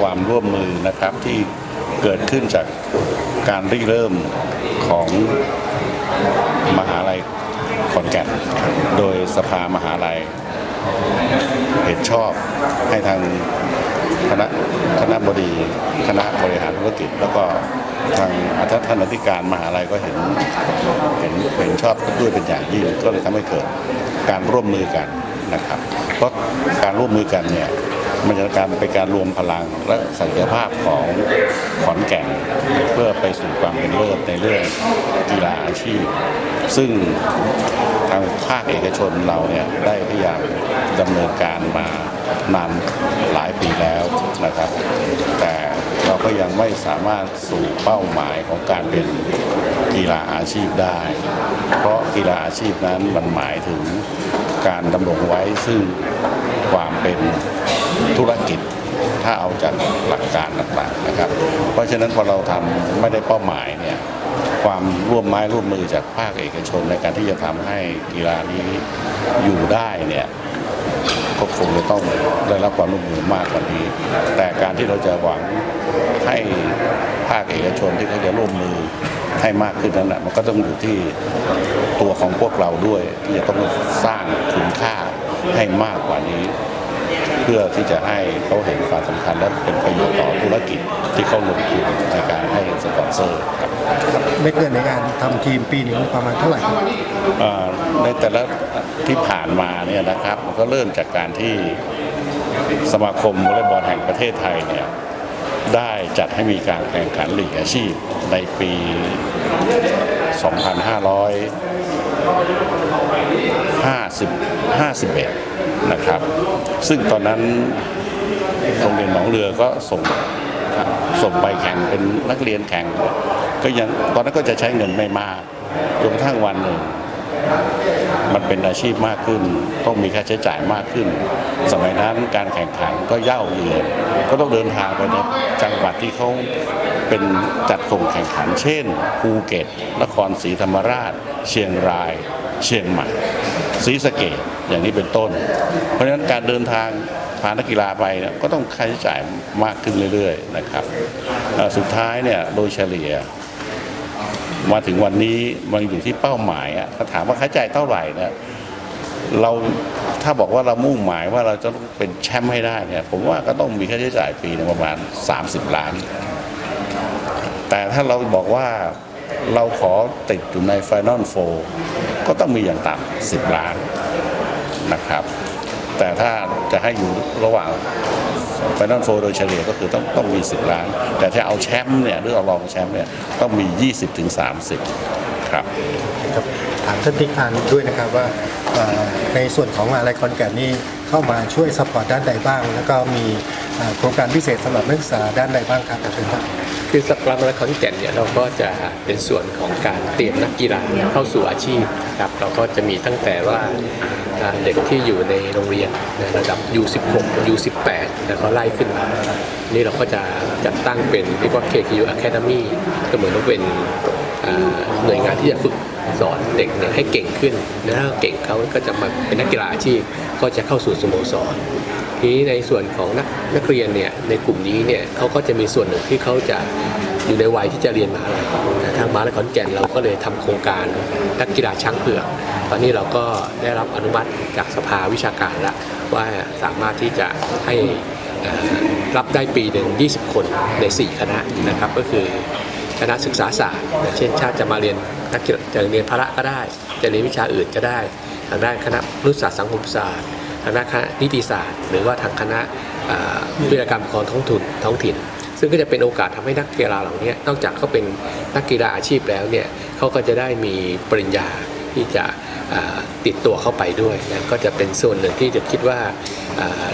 ความร่วมมือนะครับที่เกิดขึ้นจากการริเริ่มของมหาลัยขอนแก่น โดยสภามหาลัย เห็นชอบให้ทางคณะคณะบดีคณะบริหารธุรกิจ แล้วก็ทางท่านอธิการมหาลัยก็เห็นเห็นเห็นชอบด้วยเป็นอย่างยิ่งก็เลยทำให้เกิดการร่วมมือกันนะครับ เพราะการร่วมมือกันเนี่ย มันจะการเป็นการรวมพลังและศักยภาพของขอนแก่นเพื่อไปสู่ความเป็นเลิศในเรื่องกีฬาอาชีพ ซึ่งทางภาคเอกชนเราเนี่ยได้พยายามดำเนินการมานานหลายปีแล้วนะครับ แต่เราก็ยังไม่สามารถสู่เป้าหมายของการเป็นกีฬาอาชีพได้ เพราะกีฬาอาชีพนั้นมันหมายถึงการดำรงไว้ซึ่ง ความเป็นธุรกิจถ้าเอาจากหลักการต่างๆนะครับ เพราะฉะนั้นพอเราทำไม่ได้เป้าหมายเนี่ยความร่วมไม้ร่วมมือจากภาคเอกชนในการที่จะทำให้กีฬานี้อยู่ได้เนี่ยก็คงจะต้องได้รับความร่วมมือมากกว่านี้ แต่การที่เราจะหวังให้ภาคเอกชนที่เขาจะร่วมมือให้มากขึ้นนั้นนะมันก็ต้องอยู่ที่ตัวของพวกเราด้วย ที่จะต้องสร้างคุณค่า ให้มากกว่านี้ เพื่อที่จะให้เขาเห็นความสำคัญและเป็นประโยชน์ต่อธุรกิจที่เขาลงทุนในการให้สปอนเซอร์ครับเม็ดเงินในการทำทีมปีหนึ่งประมาณเท่าไหร่ครับเอ่อในแต่ละที่ผ่านมาเนี่ยนะครับมันก็เริ่มจากการที่สมาคมวอลเลย์บอลแห่งประเทศไทยเนี่ยได้จัดให้มีการแข่งขันลีกอาชีพในปี 2550 51 นะครับ ซึ่งตอนนั้นโรงเรียนหนองเรือก็ส่งส่งไปแข่งเป็นนักเรียนแข่ง ก็ยังตอนนั้นก็จะใช้เงินไม่มากจนกระทั่งวันหนึ่งมันเป็นอาชีพมากขึ้น ต้องมีค่าใช้จ่ายมากขึ้น สมัยนั้นการแข่งขันก็เย่าเยือนก็ต้องเดินทางไปในจังหวัดที่เขาเป็นจัดส่งแข่งขัน เช่นภูเก็ต นครศรีธรรมราช เชียงราย เชียงใหม่ ศรีสะเกดอย่างนี้เป็นต้น เพราะฉะนั้นการเดินทางพานักกีฬาไปเนี่ยก็ต้องค่าใช้จ่ายมากขึ้นเรื่อยๆนะครับสุดท้ายเนี่ยโดยเฉลี่ย มาถึงวันนี้มันอยู่ที่เป้าหมายอะถ้าถามว่าค่าใช้จ่ายเท่าไหร่เนี่ยเราถ้าบอกว่าเรามุ่งหมายว่าเราจะต้องเป็นแชมป์ให้ได้เนี่ยผมว่าก็ต้องมีค่าใช้จ่ายปีหนึงประมาณ 30 ล้าน แต่ถ้าเราบอกว่าเราขอติดอยู่ในไฟนอลโฟ ก็ต้องมีอย่างต่ำ10 ล้านนะครับ แต่ถ้าจะให้อยู่ระหว่างไฟนอลโฟโดยเฉลี่ยก็คือต้องต้องมี 10 ล้าน แต่ถ้าเอาแชมป์เนี่ยหรือเอารองแชมป์เนี่ยต้องมี 20-30ถึง30 ครับครับถามท่านที่การด้วยนะครับว่าในส่วนของมหาลัยคอนแกนนี่เข้ามาช่วยสปอร์ตด้านใดบ้าง แล้วก็มี โครงการพิเศษสำหรับนักศึกษาด้านใดบ้างครับเชิญครับคือสำหรับเราขอนแก่นเนี่ยเราก็จะเป็นส่วนของการเตรียมนักกีฬาเข้าสู่อาชีพนะครับเราก็จะมีตั้งแต่ว่าเด็กที่อยู่ในโรงเรียนในระดับ U16 U18 แล้วก็ไล่ขึ้นมานี่เราก็จะจัดตั้งเป็นเรียกว่า KKU Academy ก็เหมือนว่าเป็นหน่วยงานที่จะฝึกสอนเด็กเนี่ยให้เก่งขึ้น แล้วเก่งเขาก็จะมาเป็นนักกีฬาอาชีพก็จะเข้าสู่สโมสร ทีนี้ในส่วนของนักนักเรียนเนี่ยในกลุ่มนี้เนี่ยเขาก็จะมีส่วนหนึ่งที่เขาจะอยู่ในวัยที่จะเรียนมหาลัยนะทางมหาลัยขอนแก่นเราก็เลยทำโครงการนักกีฬาช้างเผือก ตอนนี้เราก็ได้รับอนุมัติจากสภาวิชาการแล้วว่าสามารถที่จะให้รับได้ปีหนึ่ง20 คนใน 4 คณะนะครับก็คือคณะศึกษาศาสตร์ เช่นชาติจะมาเรียนนักกีฬาจะเรียนพละก็ได้ จะเรียนวิชาอื่นก็ได้ ทางด้านคณะรุษศาสตร์สังคมศาสตร์ ทางด้านคณะนิติศาสตร์ หรือว่าทางคณะอ่าวิทยากรรมของท้องถิ่นท้องถิ่น ซึ่งก็จะเป็นโอกาสทำให้นักกีฬาเหล่านี้นอกจากเขาเป็นนักกีฬาอาชีพแล้วเนี่ยเขาก็จะได้มีปริญญาที่จะอ่าติดตัวเข้าไปด้วยนะก็จะเป็นส่วนหนึ่งที่จะคิดว่าอ่า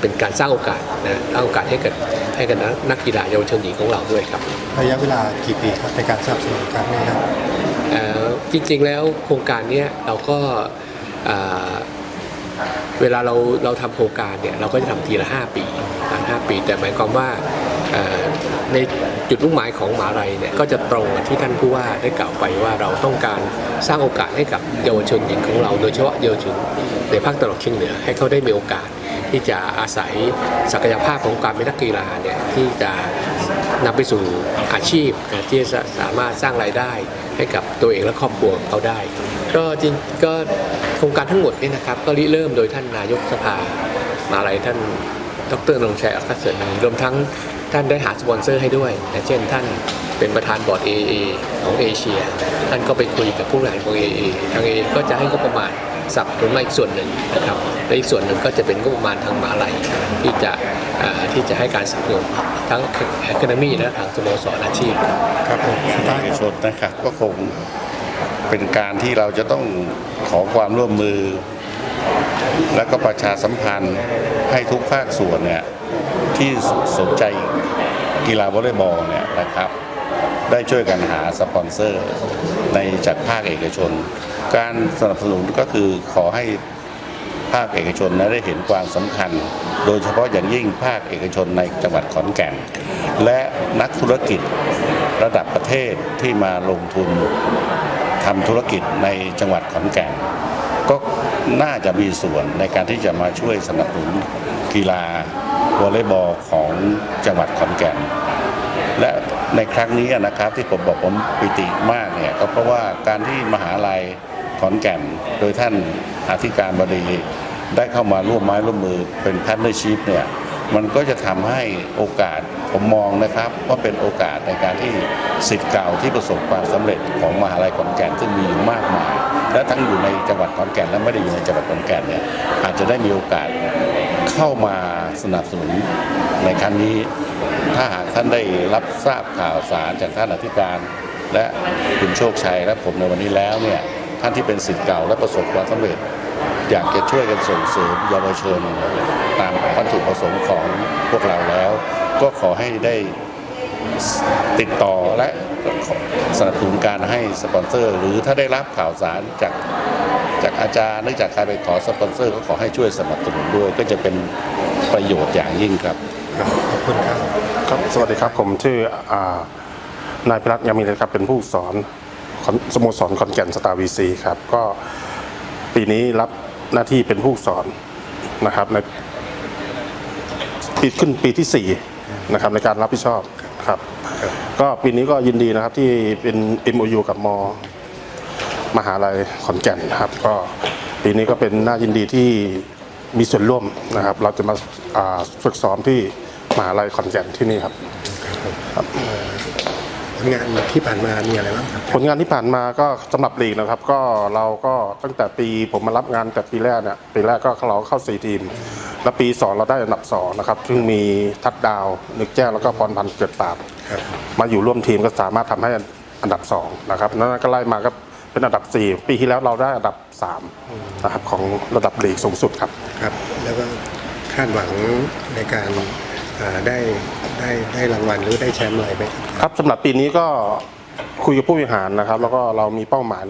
เป็นการสร้างโอกาสนะสร้างโอกาสให้กับให้กับนักนักกีฬาเยาวชนหญิงของเราด้วยครับระยะเวลากี่ปีครับในการสนับสนุนครั้งนี้ครับเอ่อจริงๆแล้วโครงการเนี้ยเราก็อ่า เวลาเราเราทำโครงการเนี่ยเราก็จะทำทีละ 5 ปีอ่าห้าปี แต่หมายความว่าในจุดมุ่งหมายของหมหาลัยเนี่ยก็จะตรงกับที่ท่านผู้ว่าได้กล่าวไปว่าเราต้องการสร้างโอกาสให้กับเยาวชนหญิงของเรา โดยเฉพาะเยาวชนในภาคตะวันออกเฉียงเหนือให้เขาได้มีโอกาสที่จะอาศัยศักยภาพของการเป็นนักกีฬาเนี่ยที่จะนำไปสู่อาชีพที่จะสามารถสร้างรายได้ให้กับตัวเองและครอบครัวเขาได้ ก็จริงก็โครงการทั้งหมดนี่นะครับ ก็ริเริ่มโดยท่านนายกสภามาลัยท่านดรนรงค์ชัยอัครเสนีรวมทั้งท่านได้หาสปอนเซอร์ให้ด้วยนะเช่นท่านเป็นประธานบอร์ด AA ของเอเชีย ท่านก็ไปคุยกับผู้บริหารของ AA ทาง AA ก็จะให้งบประมาณสนับสนุนมาอีกส่วนหนึ่งนะครับและอีกส่วนหนึ่งก็จะเป็นงบประมาณทางมหาลัยที่จะเอ่อที่จะให้การสนับสนุนทั้ง Academy และทางสโมสรอาชีพครับผมสุดท้ายเอกคชรับนนะครับก็คง เป็นการที่เราจะต้องขอความร่วมมือ และก็ประชาสัมพันธ์ให้ทุกภาคส่วนเนี่ยที่สนใจกีฬาวอลเลย์บอลเนี่ยนะครับ ได้ช่วยกันหาสปอนเซอร์ในจากภาคเอกชน การสนับสนุนก็คือขอให้ภาคเอกชนนะได้เห็นความสำคัญ โดยเฉพาะอย่างยิ่งภาคเอกชนในจังหวัดขอนแก่น และนักธุรกิจระดับประเทศที่มาลงทุน ทำธุรกิจในจังหวัดขอนแก่น ก็น่าจะมีส่วนในการที่จะมาช่วยสนับสนุนกีฬาวอลเลย์บอลของจังหวัดขอนแก่น และในครั้งนี้นะครับที่ผมบอกผมปิติมากเนี่ยก็เพราะว่าการที่มหาลัยขอนแก่น โดยท่านอธิการบดีได้เข้ามาร่วมไม้ร่วมมือเป็นพาร์ทเนอร์ชิพเนี่ย มันก็จะทำให้โอกาสผมมองนะครับว่าเป็นโอกาสในการที่สิทธิ์เก่าที่ประสบความสำเร็จของมหาลัยขอนแก่นซึ่งมีอยู่มากมาย และทั้งอยู่ในจังหวัดขอนแก่นและไม่ได้อยู่ในจังหวัดขอนแก่นเนี่ยอาจจะได้มีโอกาสเข้ามาสนับสนุนในครั้งนี้ถ้าหากท่านได้รับทราบข่าวสารจากท่านอธิการ และคุณโชคชัยและผมในวันนี้แล้วเนี่ยท่านที่เป็นสิทธิ์เก่าและประสบความสำเร็จ อยากจะช่วยกันส่งเสริมเยาวชน ตามวัตถุประสงค์ของพวกเราแล้ว ก็ขอให้ได้ติดต่อและสนับสนุนการให้สปอนเซอร์ หรือถ้าได้รับข่าวสารจากจากอาจารย์หรือจากใครไปขอสปอนเซอร์ ก็ขอให้ช่วยสนับสนุนด้วย ก็จะเป็นประโยชน์อย่างยิ่งครับขอบคุณครับครับ สวัสดีครับผมชื่ออนายพิรัตน์ยามีเลยครับเป็นผู้สอนสโมสรขอนแก่นสตาร์วีซีครับก็ ปีนี้รับหน้าที่เป็นผู้สอนนะครับในปีขึ้นปีที่ 4 นะครับในการรับผิดชอบครับ ก็ปีนี้ก็ยินดีนะครับที่เป็น MOU กับม มหาลัยขอนแก่นนะครับ ก็ปีนี้ก็เป็นน่ายินดีที่มีส่วนร่วมนะครับ เราจะมาฝึกซ้อมที่มหาลัยขอนแก่นที่นี่ครับ งานที่ผ่านมามีอะไรบ้างครับผลงานที่ผ่านมาก็สำหรับลีกนะครับ ก็เราก็ตั้งแต่ปีผมมารับงานแต่ปีแรกเนี่ยปีแรกก็เราเข้าสี่ทีม แล้วปีสองเราได้อันดับสองนะครับซึ่งมีทัดดาวนึกแจ้งแล้วก็พรพันธ์เกิดปราบครับมาอยู่ร่วมทีมก็สามารถทำให้อันดับสองนะครับนั้นก็ไล่มาก็เป็นอันดับสี่ปีที่แล้วเราได้อันดับสามนะครับของระดับลีกสูงสุดครับครับ แล้วก็คาดหวังในการอ่า ได้ได้ได้รางวัลหรือได้แชมป์อะไรไหมครับครับสำหรับปีนี้ก็คุยกับผู้บริหารนะครับ แล้วก็เรามีเป้าหมาย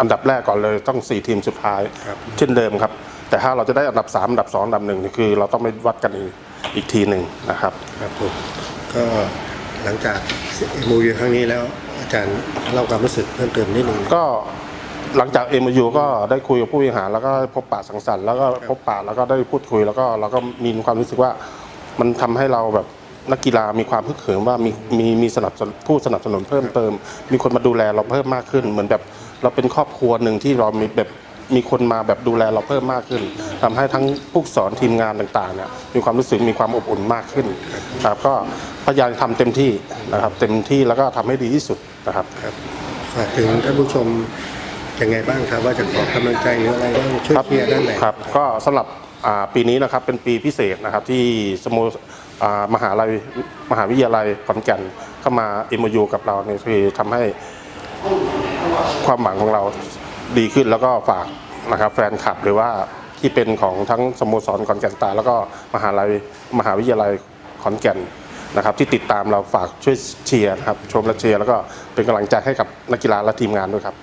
อันดับแรกก่อนเลยต้อง 4 ทีมสุดท้าย ครับเช่นเดิมครับ แต่ถ้าเราจะได้อันดับ 3 อันดับ 2 อันดับหนึ่งนี่คือ เราต้องไปวัดกันอีกอีกทีหนึ่งนะครับ ครับผมก็หลังจากมูวีครั้งนี้แล้วอาจารย์เล่าความรู้สึกเพิ่มเติมนิดนึง ก็หลังจากเอ็มยูก็ได้คุยกับผู้บริหารแล้วก็พบปะสังสรรค์แล้วก็พบปะแล้วก็ได้พูดคุยแล้วก็เราก็มีความรู้สึกว่า มันทำให้เราแบบนักกีฬามีความพึกเขิมว่ามีมีมีสนับสนุนผู้สนับสนุนเพิ่มเติม มีคนมาดูแลเราเพิ่มมากขึ้น เหมือนแบบเราเป็นครอบครัวหนึ่งที่เรามีแบบมีคนมาแบบดูแลเราเพิ่มมากขึ้นทำให้ทั้งผู้สอนทีมงานต่างๆเนี่ยมีความรู้สึกมีความอบอุ่นมากขึ้นครับก็พยายามทำเต็มที่นะครับ เต็มที่แล้วก็ทำให้ดีที่สุดนะครับครับฝากถึงท่านผู้ชมยังไงบ้างครับว่าจะขอกำลังใจหรืออะไรก็ช่วยเชียร์ด้านไหนครับ ก็สำหรับอ่า ปีนี้นะครับเป็นปีพิเศษนะครับที่สโมอ่ามหาลัยมหาวิทยาลัยขอนแก่นเข้ามา MOU กับเราเนี่ยคือทำให้ความหวังของเราดีขึ้นแล้วก็ฝากนะครับแฟนคลับหรือว่าที่เป็นของทั้งสโมสรขอนแก่นตา แล้วก็มหาลัยมหาวิทยาลัยขอนแก่นนะครับ ที่ติดตามเราฝากช่วยเชียร์นะครับชมและเชียร์แล้วก็เป็นกำลังใจให้กับนักกีฬาและทีมงานด้วยครับ